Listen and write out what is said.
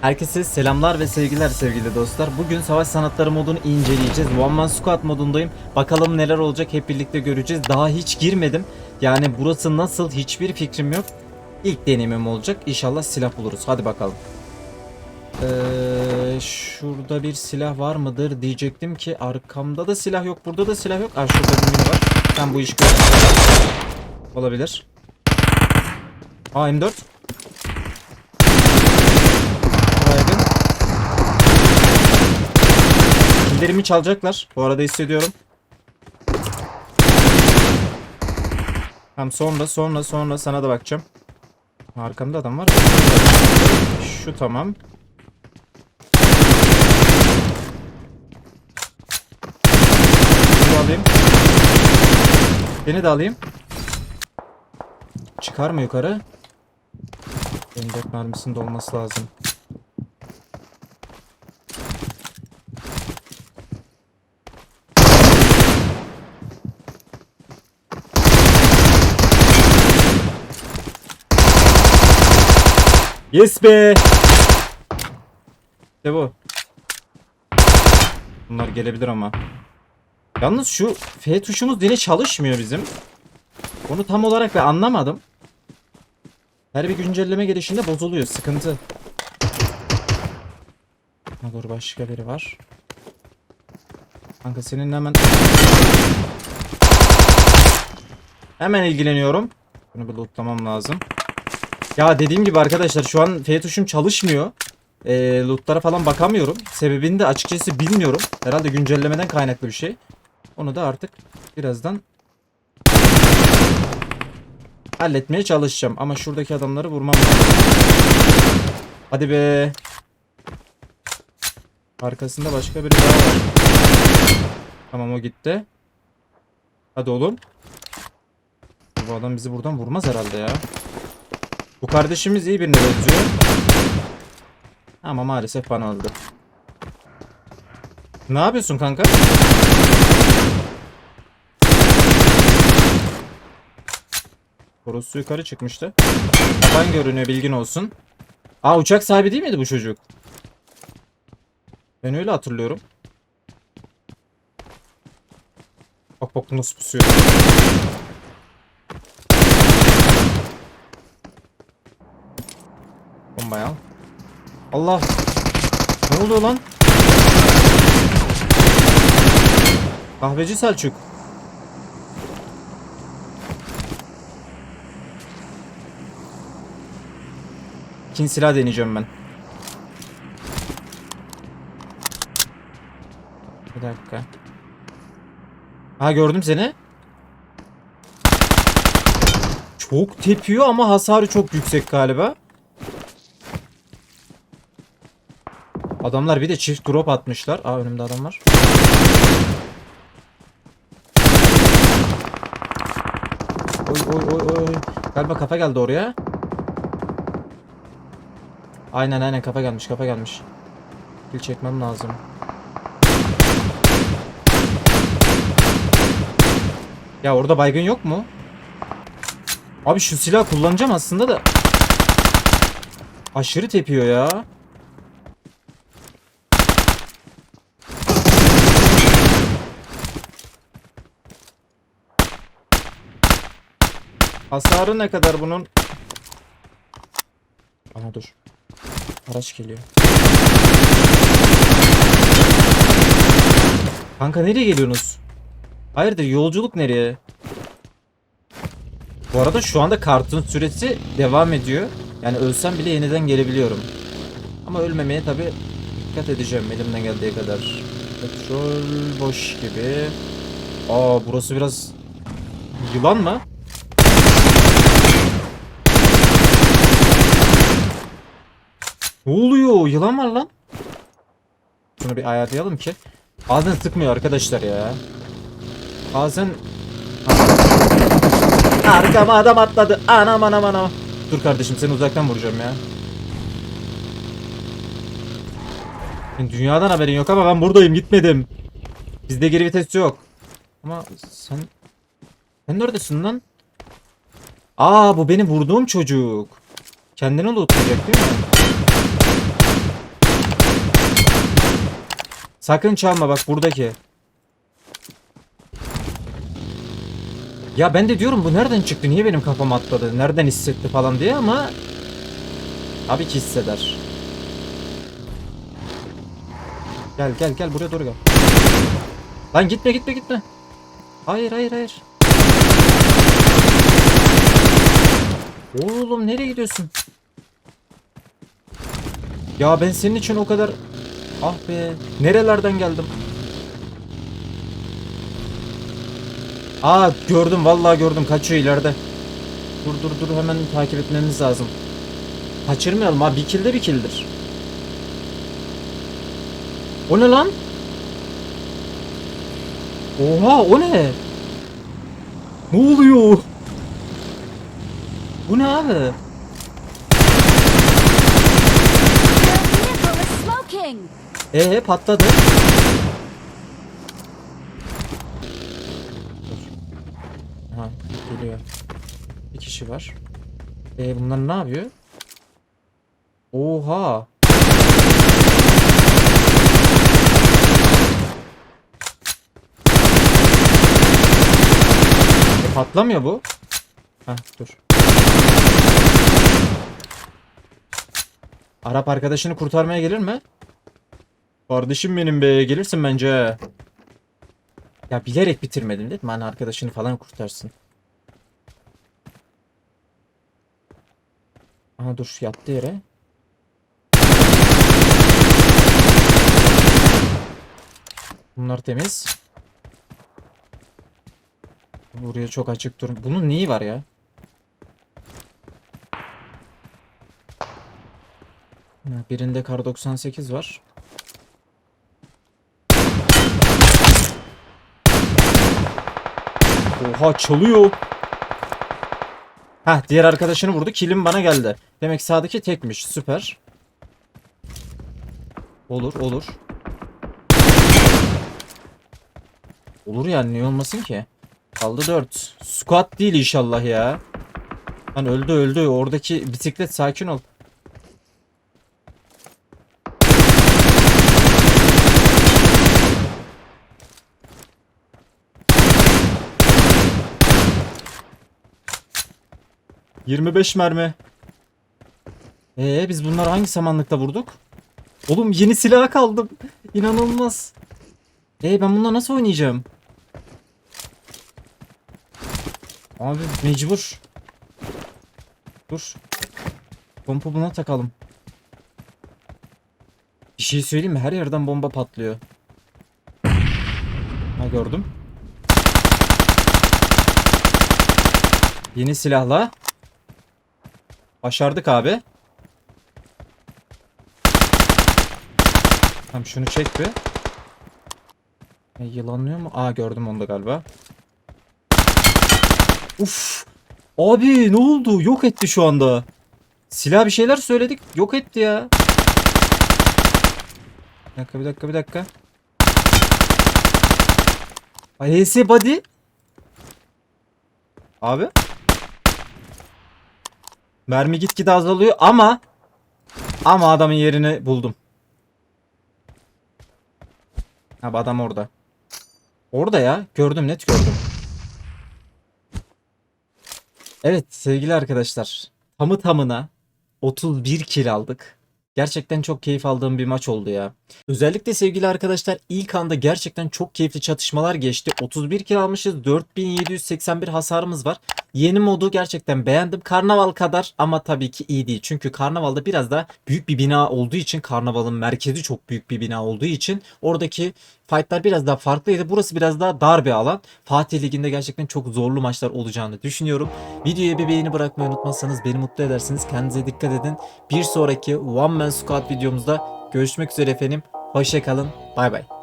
Herkese selamlar ve sevgiler sevgili dostlar. Bugün savaş sanatları modunu inceleyeceğiz. One Man Squad modundayım. Bakalım neler olacak hep birlikte göreceğiz. Daha hiç girmedim. Yani burası nasıl hiçbir fikrim yok. İlk deneyimim olacak. İnşallah silah buluruz. Hadi bakalım. Ee, şurada bir silah var mıdır diyecektim ki arkamda da silah yok. Burada da silah yok. Aa, şurada bir mini var. Ben bu iş gör. Olabilir. Aa M4. Baygın. Killerimi çalacaklar. Bu arada hissediyorum. Tamam sonra sonra sonra sana da bakacağım. Arkamda adam var. Şu tamam. Bunu alayım. Beni de alayım. Çıkar mı yukarı? Benim dört mermisinde olması lazım. Yes be. İşte bu. Bunlar gelebilir ama. Yalnız şu F tuşumuz yine çalışmıyor bizim. Onu tam olarak ben anlamadım. Her bir güncelleme gelişinde bozuluyor. Sıkıntı. Ha dur başka biri var. Kanka seninle hemen... Hemen ilgileniyorum. Bunu bir lootlamam lazım. Ya dediğim gibi arkadaşlar şu an F tuşum çalışmıyor. E, lootlara falan bakamıyorum. Sebebini de açıkçası bilmiyorum. Herhalde güncellemeden kaynaklı bir şey. Onu da artık birazdan halletmeye çalışacağım. Ama şuradaki adamları vurmam lazım. Hadi be. Arkasında başka biri daha var. Tamam o gitti. Hadi oğlum. Bu adam bizi buradan vurmaz herhalde ya. Bu kardeşimiz iyi birini benziyor. Ama maalesef bana öldü. Ne yapıyorsun kanka? Korosu yukarı çıkmıştı. Kafan görünüyor bilgin olsun. Aa uçak sahibi değil miydi bu çocuk? Ben öyle hatırlıyorum. Bak bak nasıl pusuyor. Bombayı al. Allah. Ne oluyor lan? Kahveci Selçuk. İkinci silah deneyeceğim ben. Bir dakika. Ha gördüm seni. Çok tepiyor ama hasarı çok yüksek galiba. Adamlar bir de çift drop atmışlar. Aa önümde adam var. Oy oy oy oy. Galiba kafa geldi oraya. Aynen aynen kafa gelmiş kafa gelmiş. Kill çekmem lazım. Ya orada baygın yok mu? Abi şu silah kullanacağım aslında da. Aşırı tepiyor ya. Hasarı ne kadar bunun? Ama dur. Araç geliyor. Kanka nereye geliyorsunuz? Hayırdır yolculuk nereye? Bu arada şu anda kartın süresi devam ediyor. Yani ölsem bile yeniden gelebiliyorum. Ama ölmemeye tabi dikkat edeceğim elimden geldiği kadar. Petrol boş gibi. Aa burası biraz yılan mı? Ne oluyor? Yılan var lan. Şunu bir ayarlayalım ki. Bazen sıkmıyor arkadaşlar ya. Bazen... Arkama adam atladı. Anam anam anam. Dur kardeşim seni uzaktan vuracağım ya. Dünyadan haberin yok ama ben buradayım gitmedim. Bizde geri vites yok. Ama sen... Sen neredesin lan? Aa bu benim vurduğum çocuk. Kendini lootlayacak değil mi? Sakın çalma bak buradaki. Ya ben de diyorum bu nereden çıktı? Niye benim kafam atladı? Nereden hissetti falan diye ama tabii ki hisseder. Gel gel gel buraya doğru gel. Lan gitme gitme gitme. Hayır hayır hayır. Oğlum nereye gidiyorsun? Ya ben senin için o kadar... Ah be. Nerelerden geldim? Aa gördüm vallahi gördüm. Kaçıyor ileride. Dur dur dur hemen takip etmemiz lazım. Kaçırmayalım ha. Bir killdir. O ne lan? Oha o ne? Ne oluyor? Bu ne abi? Smoking! Ee patladı. Aha geliyor. Bir kişi var. Ee bunlar ne yapıyor? Oha. E, patlamıyor bu. Heh dur. Arap arkadaşını kurtarmaya gelir mi? Kardeşim benim be gelirsin bence. Ya bilerek bitirmedim değil mi? Hani arkadaşını falan kurtarsın. Aha dur yattı yere. Bunlar temiz. Buraya çok açık dur. Bunun neyi var ya? Birinde kar 98 var. Oha çalıyor. Ha diğer arkadaşını vurdu. Kilim bana geldi. Demek sağdaki tekmiş. Süper. Olur olur. Olur yani niye olmasın ki? Kaldı 4. Squat değil inşallah ya. Lan öldü öldü. Oradaki bisiklet sakin ol. ...25 mermi. Ee biz bunları hangi samanlıkta vurduk? Oğlum yeni silah kaldım. İnanılmaz. Ee ben bununla nasıl oynayacağım? Abi mecbur. Dur. Pompu buna takalım. Bir şey söyleyeyim mi? Her yerden bomba patlıyor. Ha gördüm. Yeni silahla. Başardık abi. Tamam şunu çek bir. E, yılanlıyor mu? Aa gördüm onu da galiba. Uf. Abi ne oldu? Yok etti şu anda. Silah bir şeyler söyledik. Yok etti ya. Bir dakika bir dakika bir dakika. Ay HS body. Abi. Mermi gitgide azalıyor ama ama adamın yerini buldum. Abi adam orada. Orada ya. Gördüm net gördüm. Evet sevgili arkadaşlar. Tamı tamına 31 kill aldık. Gerçekten çok keyif aldığım bir maç oldu ya. Özellikle sevgili arkadaşlar ilk anda gerçekten çok keyifli çatışmalar geçti. 31 kill almışız. 4781 hasarımız var. Yeni modu gerçekten beğendim. Karnaval kadar ama tabii ki iyi değil. Çünkü karnavalda biraz da büyük bir bina olduğu için karnavalın merkezi çok büyük bir bina olduğu için oradaki fightlar biraz daha farklıydı. Burası biraz daha dar bir alan. Fatih Ligi'nde gerçekten çok zorlu maçlar olacağını düşünüyorum. Videoya bir beğeni bırakmayı unutmazsanız beni mutlu edersiniz. Kendinize dikkat edin. Bir sonraki One Man Squad videomuzda görüşmek üzere efendim. Hoşçakalın. Bay bay.